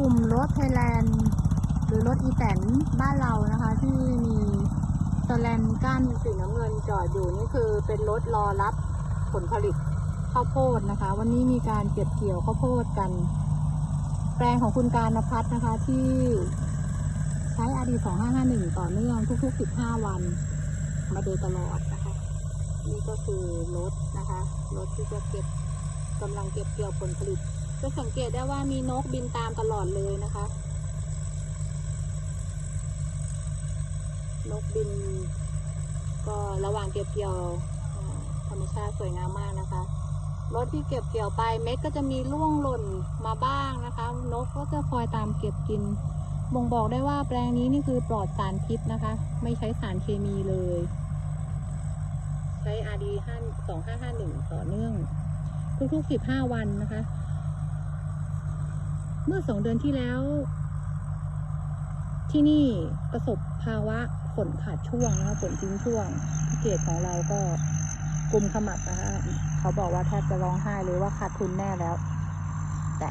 ลุ่มรถไทยแลนด์หรือรถอีแตนบ้านเรานะคะ ที่มีสแลนกั้นสีน้ำเงินจอดอยู่นี่คือเป็นรถรอรับผลผลิตข้าวโพดนะคะ วันนี้มีการเก็บเกี่ยวข้าวโพดกัน แปลงของคุณการนพัฒน์นะคะ ที่ใช้อาดีต2551 ต่อเนื่องทุกๆ 15 วัน มาโดยตลอดนะคะ นี่ก็คือรถนะคะรถที่จะเก็บกำลังเก็บเกี่ยวผลผลิต จะสังเกตได้ว่ามีนกบินตามตลอดเลยนะคะ นกบิน ก็ระหว่างเก็บเกี่ยวธรรมชาติสวยงามมากนะคะรถที่เก็บเกี่ยวไปเม็ดก็จะมีร่วงหล่นมาบ้างนะคะ นกก็จะคอยตามเก็บกินบ่งบอกได้ว่าแปลงนี้นี่คือปลอดสารพิษนะคะ ไม่ใช้สารเคมีเลย ใช้ RD 2551 ต่อเนื่อง ทุกๆ 15 วันนะคะ มื่อสองเดือนที่แล้ว ที่นี่ประสบภาวะฝนขาดช่วงนะคะฝนทิ้งช่วงพิเกตของเราก็กลุ่มขมับนะคะเขาบอกว่าแทบจะร้องไห้เลยว่าขาดทุนแน่แล้ว แต่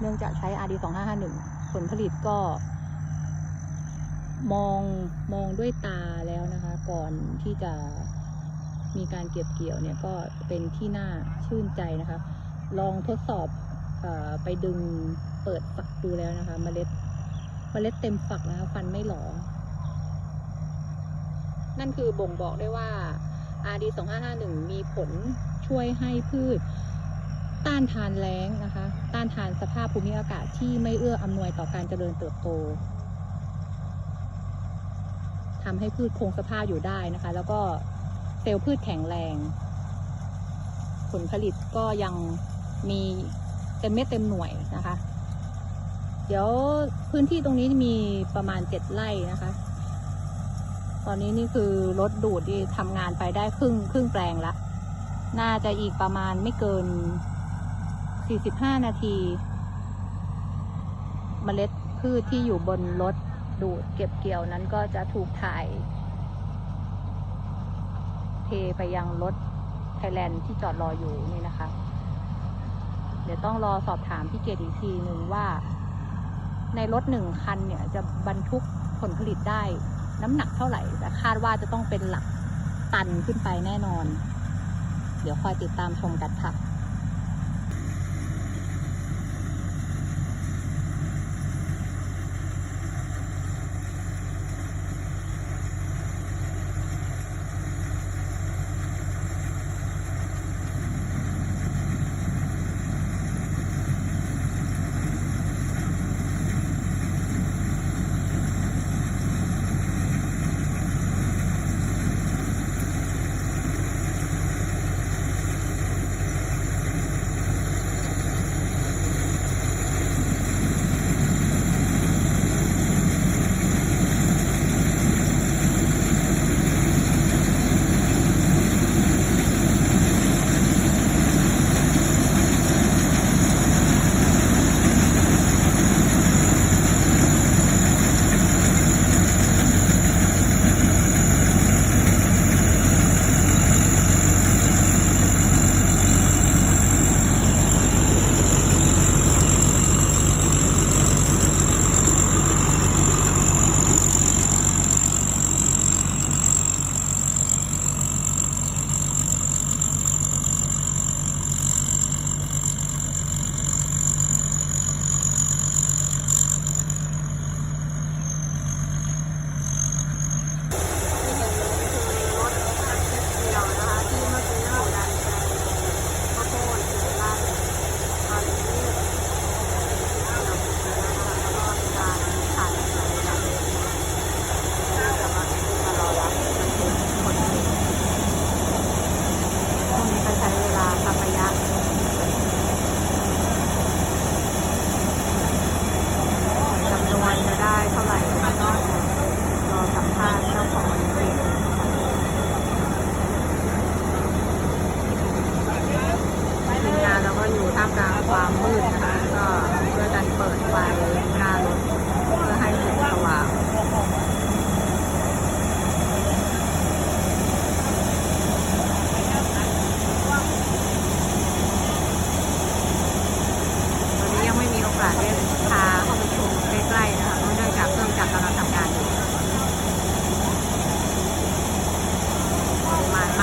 เนื่องจากใช้ RD 2551ผลผลิตก็ มองมองด้วยตาแล้วนะคะ ก่อนที่จะมีการเก็บเกี่ยวเนี่ยก็เป็นที่น่าชื่นใจนะคะ ลองทดสอบ ไปดึงเปิดฝักดูแล้วนะคะเมล็ดเมล็ดเต็มฝักนะคะฟันไม่หลอนั่นคือบ่งบอกได้ว่า RD 2551มีผลช่วยให้พืช ต้านทานแล้งนะคะ ต้านทานสภาพภูมิอากาศที่ไม่เอื้ออำนวยต่อการเจริญเติบโตทำให้พืชคงสภาพอยู่ได้นะคะ แล้วก็เซลล์พืชแข็งแรง ผลผลิตก็ยังมี เต็มเม็ดเต็มหน่วยนะคะ เดี๋ยวพื้นที่ตรงนี้มีประมาณเจ็ดไร่นะคะ ตอนนี้นี่คือรถดูดที่ทำงานไปได้ครึ่งครึ่งแปลงละ น่าจะอีกประมาณไม่เกิน45นาทีเมล็ดพืชที่อยู่บนรถดูดเก็บเกี่ยวนั้นก็จะถูกถ่าย เทไปยังรถไทยแลนด์ที่จอดรออยู่นี่นะคะ เดี๋ยวต้องรอสอบถามพี่เกดอีกทีหนึ่งว่า ในรถหนึ่งคันเนี่ยจะบรรทุกผลผลิตได้น้ำหนักเท่าไหร่ แต่คาดว่าจะต้องเป็นหลักตันขึ้นไปแน่นอน เดี๋ยวคอยติดตามชมกันค่ะ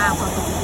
啊，活动。